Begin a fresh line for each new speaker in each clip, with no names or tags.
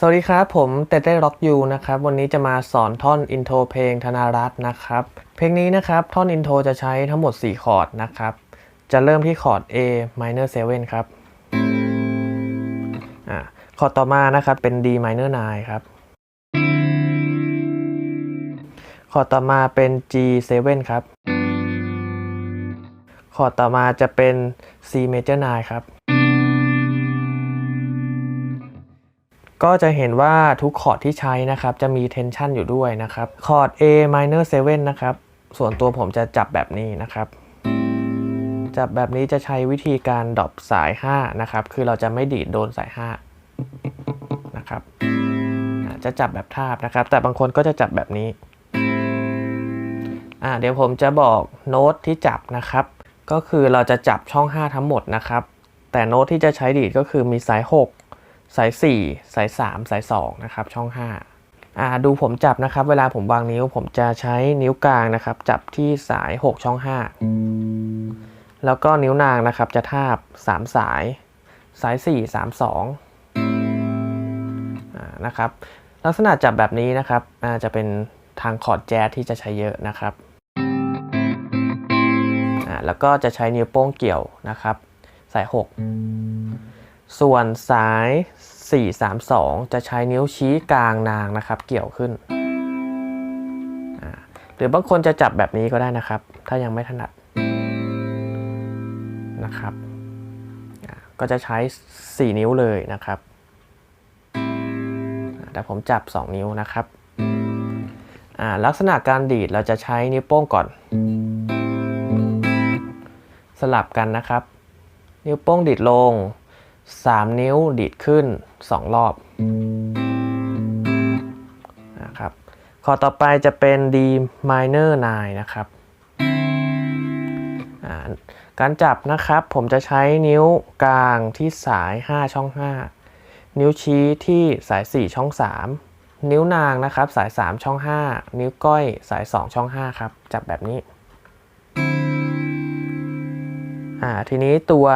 สวัสดีครับ ผมเต้เต้ร็อกยูนะครับ วันนี้จะมาสอนท่อนอินโทรเพลงธนารัตน์นะครับ เพลงนี้นะครับ ท่อนอินโทรจะใช้ทั้งหมด 4 คอร์ดนะครับ จะเริ่มที่คอร์ด A minor 7ครับอ่าคอร์ดต่อมานะครับเป็น D minor 9ครับ คอร์ดต่อมาเป็น G 7ครับ คอร์ดต่อมาจะเป็น C major 9ครับ ก็จะเห็นว่าทุกคอร์ดที่ใช้นะครับ จะมี tension อยู่ด้วยนะครับ คอร์ด A minor 7นะครับ ส่วนตัวผมจะจับแบบนี้นะครับ จับแบบนี้จะใช้วิธีการดรอปสาย 5 นะครับ คือเราจะไม่ดีดโดนสาย 5 นะครับ จะจับแบบทาบนะครับ แต่บางคนก็จะจับแบบนี้ เดี๋ยวผมจะบอกโน้ตที่จับนะครับ ก็คือเราจะจับช่อง 5 ทั้งหมดนะครับ แต่โน้ตที่จะใช้ดีดก็คือมีสาย 6 สาย 4 สาย 3 สาย 2 นะครับ ช่อง 5 อ่า ดูผมจับนะครับ เวลาผมวางนิ้ว ผมจะใช้นิ้วกลางนะครับ จับที่สาย 6 ช่อง 5 แล้วก็นิ้วนางนะครับ จะทาบ 3 สาย สาย 4 3 2อ่านะครับ ลักษณะจับแบบนี้นะครับอ่าจะเป็นทางคอร์ดแจ๊สที่จะใช้เยอะนะครับอ่าแล้วก็จะใช้นิ้วโป้งเกี่ยวนะครับ สาย 6 ส่วนสาย 432 จะใช้นิ้วชี้กลางนางนะครับ เกี่ยวขึ้น หรือบางคนจะจับแบบนี้ก็ได้นะครับ ถ้ายังไม่ถนัดนะครับ ก็จะใช้ 4 นิ้วเลยนะครับแต่ผมจับ 2 นิ้วนะครับ ลักษณะการดีดเราจะใช้นิ้วโป้งก่อน สลับกันนะครับ นิ้วโป้งดีดลง 3 นิ้วดีดขึ้น 2 รอบนะครับคอต่อไปจะเป็น D minor 9 นะครับการจับนะครับผมจะใช้นิ้วกลางที่สาย 5 ช่อง 5 นิ้วชี้ที่สาย 4 ช่อง 3 นิ้วนางนะครับสาย 3 ช่อง 5 นิ้วก้อยสาย 2 ช่อง 5 ครับ จับแบบนี้อ่าทีนี้ตัว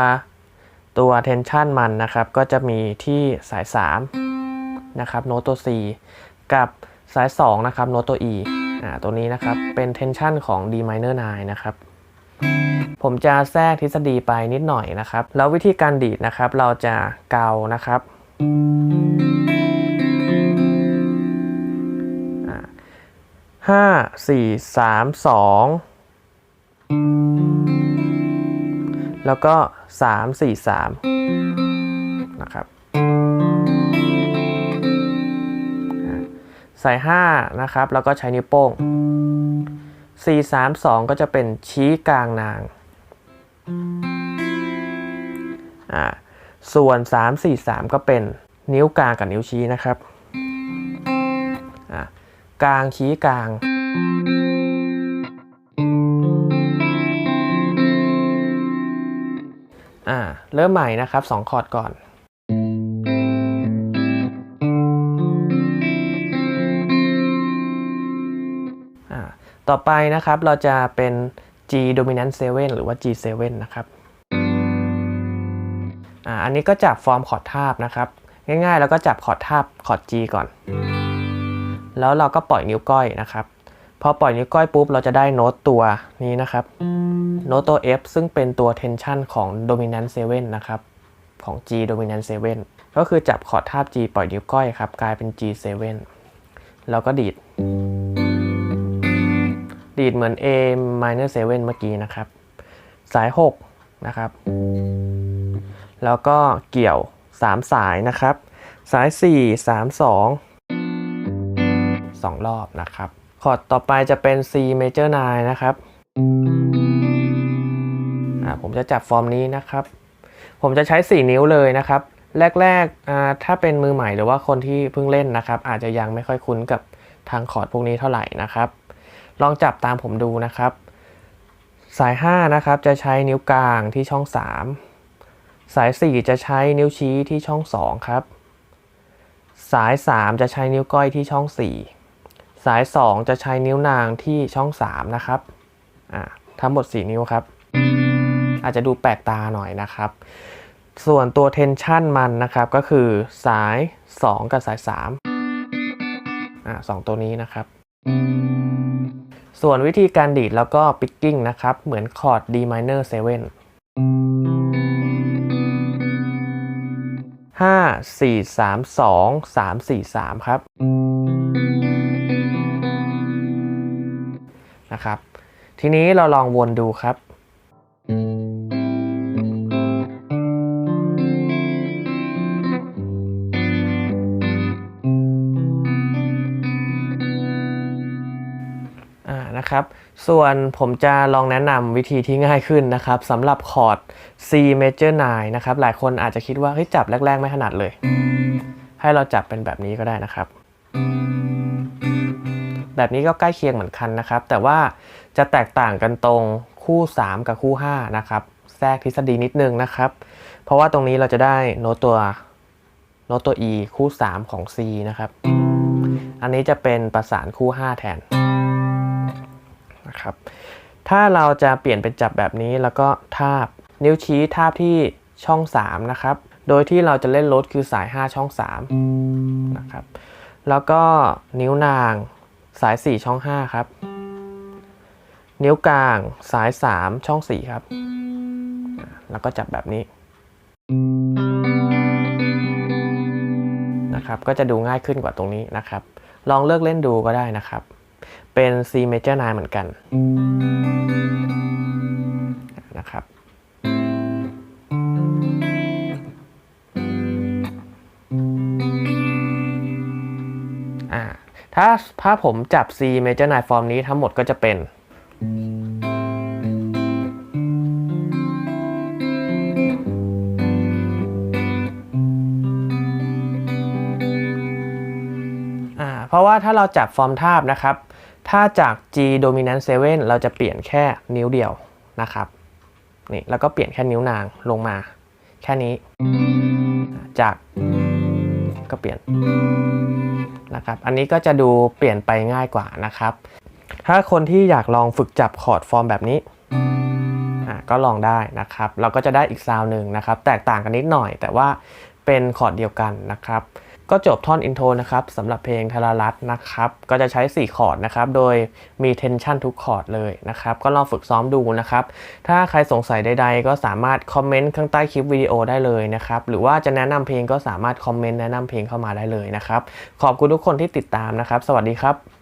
ตัว tension มันนะครับ ก็จะมีที่สาย 3 นะครับโน้ตตัว C กับสาย 2 นะครับโน้ตตัว E อ่าตัวนี้นะครับ เป็น tension ของ D minor 9 นะครับ ผมจะแทรกทฤษฎีไปนิดหน่อยนะครับ แล้ววิธีการดีดนะครับ เราจะเกานะครับห้าสี่สามสอง แล้วก็ 3 4 3 นะครับ ใส่ 5 นะครับ แล้วก็ใช้นิ้วโป้ง 4 3 2 ก็จะเป็นชี้กลางนางอ่าส่วน 3 4 3 ก็เป็นนิ้วกลางกับนิ้วชี้นะครับอ่ากลางชี้กลาง เริ่มใหม่นะครับ2คอร์ดก่อนอ่าต่อไปนะครับเราจะเป็น G dominant 7 หรือว่า G7 นะครับอ่าอันนี้ก็จับฟอร์มคอร์ดทาบนะครับ ง่ายๆ แล้วก็จับคอร์ดทาบคอร์ด G ก่อน แล้วเราก็ปล่อยนิ้วก้อยนะครับ พอปล่อยนิ้วก้อยปุ๊บเราจะได้โน้ตตัวนี้นะครับ โน้ตตัว F ซึ่งเป็นตัว tension ของ dominant 7 นะครับ ของ G dominant 7 ก็คือจับคอร์ดทาบ G ปล่อยนิ้วก้อยครับ กลายเป็น G7 แล้วก็ดีด ดีดเหมือน A minor 7 เมื่อกี้นะครับ สาย 6 นะครับ แล้วก็เกี่ยว 3 สายนะครับ สาย 4 3 2 2 รอบนะครับ คอร์ดต่อไปจะเป็น C major 9 นะครับอ่าผมจะจับฟอร์มนี้นะครับ ผมจะใช้ 4 นิ้วเลยนะครับ แรกๆอ่าถ้าเป็นมือใหม่หรือว่าคนที่เพิ่งเล่นนะครับ อาจจะยังไม่ค่อยคุ้นกับทางคอร์ดพวกนี้เท่าไหร่นะครับ ลองจับตามผมดูนะครับ สาย 5 นะครับจะใช้นิ้วกลางที่ช่อง 3 สาย 4 จะใช้นิ้วชี้ที่ช่อง 2 ครับ สาย 3 จะใช้นิ้วก้อยที่ช่อง 4 สาย 2 จะใช้นิ้วนางที่ช่อง 3 นะครับทั้งหมด 4 นิ้วครับ อาจจะดูแปลกตาหน่อยนะครับ ส่วนตัวเทนชันมันนะครับก็คือสาย 2 กับสาย3อ่าสองตัวนี้นะครับ ส่วนวิธีการดีดแล้วก็ปิกกิ้งนะครับ เหมือนคอร์ด D minor 7ห้าสี่สามสองสามสี่สามครับ นะครับ ทีนี้เราลองวนดูครับอ่านะครับ ส่วนผมจะลองแนะนำวิธีที่ง่ายขึ้นนะครับสำหรับคอร์ด C major 9 นะครับ หลายคนอาจจะคิดว่าเฮ้ยจับแรก ๆ ไม่ถนัดเลย ให้เราจับเป็นแบบนี้ก็ได้นะครับ แบบนี้ก็ใกล้เคียงเหมือนกันนะครับ แต่ว่าจะแตกต่างกันตรงคู่ 3 กับคู่ 5 นะครับ แทรกทฤษฎีนิดนึงนะครับ เพราะว่าตรงนี้เราจะได้โน้ตตัวโน้ตตัว E คู่ 3 ของ C นะครับ อันนี้จะเป็นประสานคู่ 5 แทนนะครับ ถ้าเราจะเปลี่ยนเป็นจับแบบนี้แล้วก็ทาบ นิ้วชี้ทาบที่ช่อง 3 นะครับ โดยที่เราจะเล่นลดคือสาย 5 ช่อง 3 นะครับ แล้วก็นิ้วนาง สาย 4 ช่อง 5 ครับ นิ้วกลางสาย 3 ช่อง 4 ครับ แล้วก็จับแบบนี้ นะครับ ก็จะดูง่ายขึ้นกว่าตรงนี้นะครับ ลองเลือกเล่นดูก็ได้นะครับ เป็น C major 9 เหมือนกัน นะครับ ถ้าถ้าผมจับ C major 9ฟอร์มนี้ทั้งหมดก็จะเป็นอ่าเพราะว่าถ้าเราจับฟอร์มทาบนะครับ ถ้าจาก G dominant 7 เราจะเปลี่ยนแค่นิ้วเดียวนะครับ นี่แล้วก็เปลี่ยนแค่นิ้วนางลงมา แค่นี้ จาก ก็เปลี่ยนนะครับ อันนี้ก็จะดูเปลี่ยนไปง่ายกว่านะครับ ถ้าคนที่อยากลองฝึกจับคอร์ดฟอร์มแบบนี้ก็ลองได้นะครับ เราก็จะได้อีกซาวด์หนึ่งนะครับ แตกต่างกันนิดหน่อย แต่ว่าเป็นคอร์ดเดียวกันนะครับ ก็จบท่อนอินโทรนะครับสำหรับเพลงทารารัตนะครับ ก็จะใช้ 4 คอร์ดนะครับ โดยมีเทนชันทุกคอร์ดเลยนะครับ ก็ลองฝึกซ้อมดูนะครับ ถ้าใครสงสัยใดๆ ก็สามารถคอมเมนต์ข้างใต้คลิปวิดีโอได้เลยนะครับ หรือว่าจะแนะนำเพลงก็สามารถคอมเมนต์แนะนำเพลงเข้ามาได้เลยนะครับ ขอบคุณทุกคนที่ติดตามนะครับ สวัสดีครับ